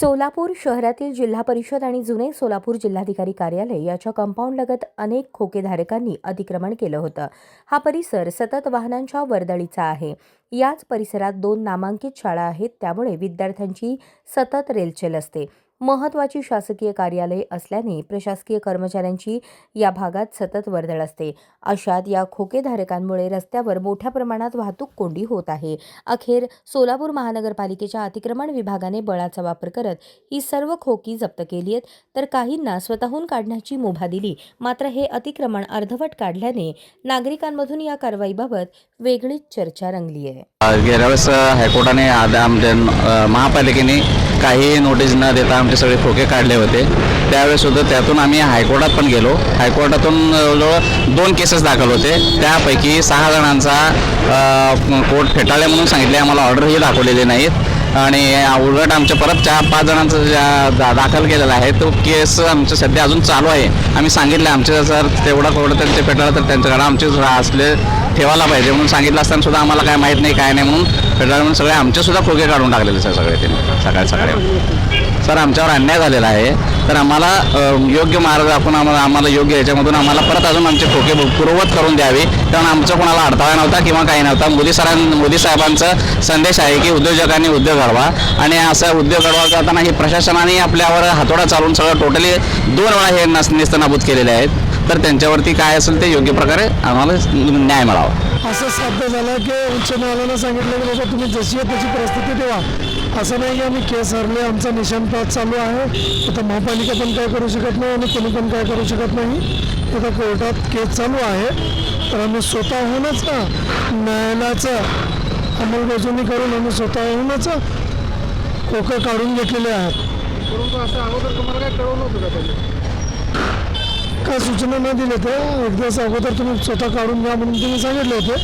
सोलापूर शहरातील जिल्हा परिषद आणि जुने सोलापूर जिल्हाधिकारी कार्यालय याच्या कंपाऊंडलगत अनेक खोकेधारकांनी अतिक्रमण केलं होतं. हा परिसर सतत वाहनांच्या वर्दळीचा आहे. याच परिसरात दोन नामांकित शाळा आहेत त्यामुळे विद्यार्थ्यांची सतत रेलचेल असते. महत्त्वाची शासकीय कार्यालय असल्याने प्रशासकीय कर्मचाऱ्यांची या भागात सतत वर्दळ असते. अशात या खोकेधारकांमुळे रस्त्यावर मोठ्या प्रमाणात वाहतूक कोंडी होत आहे. अखेर सोलापूर महानगरपालिकेच्या अतिक्रमण विभागाने बळाचा वापर करत ही सर्व खोकी जप्त केली आहेत. तर काहींना स्वतःहून काढण्याची मुभा दिली. मात्र हे अतिक्रमण अर्धवट काढल्याने नागरिकांमधून या कारवाईबाबत वेगळीच चर्चा रंगली आहे गेल्या वेळेस हायकोर्टाने आमच्या महापालिकेने काही नोटीस न देता आमचे सगळे खोके काढले होते. त्यावेळेस सुद्धा त्यातून आम्ही हायकोर्टात पण गेलो. हायकोर्टातून जवळजवळ दोन केसेस दाखल होते. त्यापैकी सहा जणांचा कोर्ट फेटाळले म्हणून सांगितले. आम्हाला ऑर्डरही दाखवलेले नाहीत. आणि उलट आमच्या परत चार पाच जणांचं ज्या दा दाखल केलेला आहे तो केस आमचं सध्या अजून चालू आहे. आम्ही सांगितलं आमचे जर तेवढा कोर्ट त्यांचे फेटाळलं तर त्यांच्याकडे आमचे असले ठेवायला पाहिजे म्हणून सांगितलं असताना सुद्धा आम्हाला काय माहीत नाही काय नाही म्हणून फेडरल म्हणून सगळे आमचेसुद्धा खोके काढून टाकलेले सर सगळे त्यांनी सकाळी सकाळी. सर आमच्यावर अन्याय झालेला आहे. तर आम्हाला योग्य मार्ग आपण आम्हाला आम्हाला योग्य याच्यामधून आम्हाला परत अजून आमचे खोके पूर्ववत करून द्यावे. कारण आमचा कोणाला अडथळा नव्हता किंवा काही नव्हता. मोदी सरां मोदी साहेबांचा संदेश आहे की उद्योजकांनी उद्योग घडवा. आणि असं उद्योग घडवा करताना हे प्रशासनाने आपल्यावर हातोडा चालून सगळं टोटली दोन वेळा हे नस नेस्तनाबूत केलेले आहेत. तर त्यांच्यावरती काय असेल ते योग्य प्रकारे आम्हाला न्याय मिळावा. असं साध्य झालं की उच्च न्यायालयानं सांगितलं की बाबा तुम्ही जशी आहे त्याची परिस्थिती ठेवा. असं नाही की आम्ही केस हरले आमचा निशाणपात चालू आहे. आता महापालिका पण काय करू शकत नाही आणि कोणी पण काय करू शकत नाही. आता कोर्टात केस चालू आहे. तर आम्ही स्वतःहूनच ना न्यायालयाचं अंमलबजावणी करून आम्ही स्वतःहूनच खोकं काढून घेतलेले आहेत. परंतु असं अगोदर तुम्हाला काय कळवलं होतं का त्यांनी काय सूचना न दिल्या त्या एक दिवस अगोदर तुम्ही स्वतः काढून घ्या म्हणून तुम्ही सांगितले होते.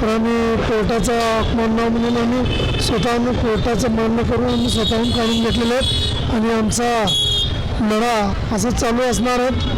तर आम्ही कोर्टाचा मान्य म्हणून आम्ही स्वतःहून कोर्टाचं मान्य करून आम्ही स्वतःहून काढून घेतलेलं आहेत. आणि आमचा लढा असं चालू असणार आहे.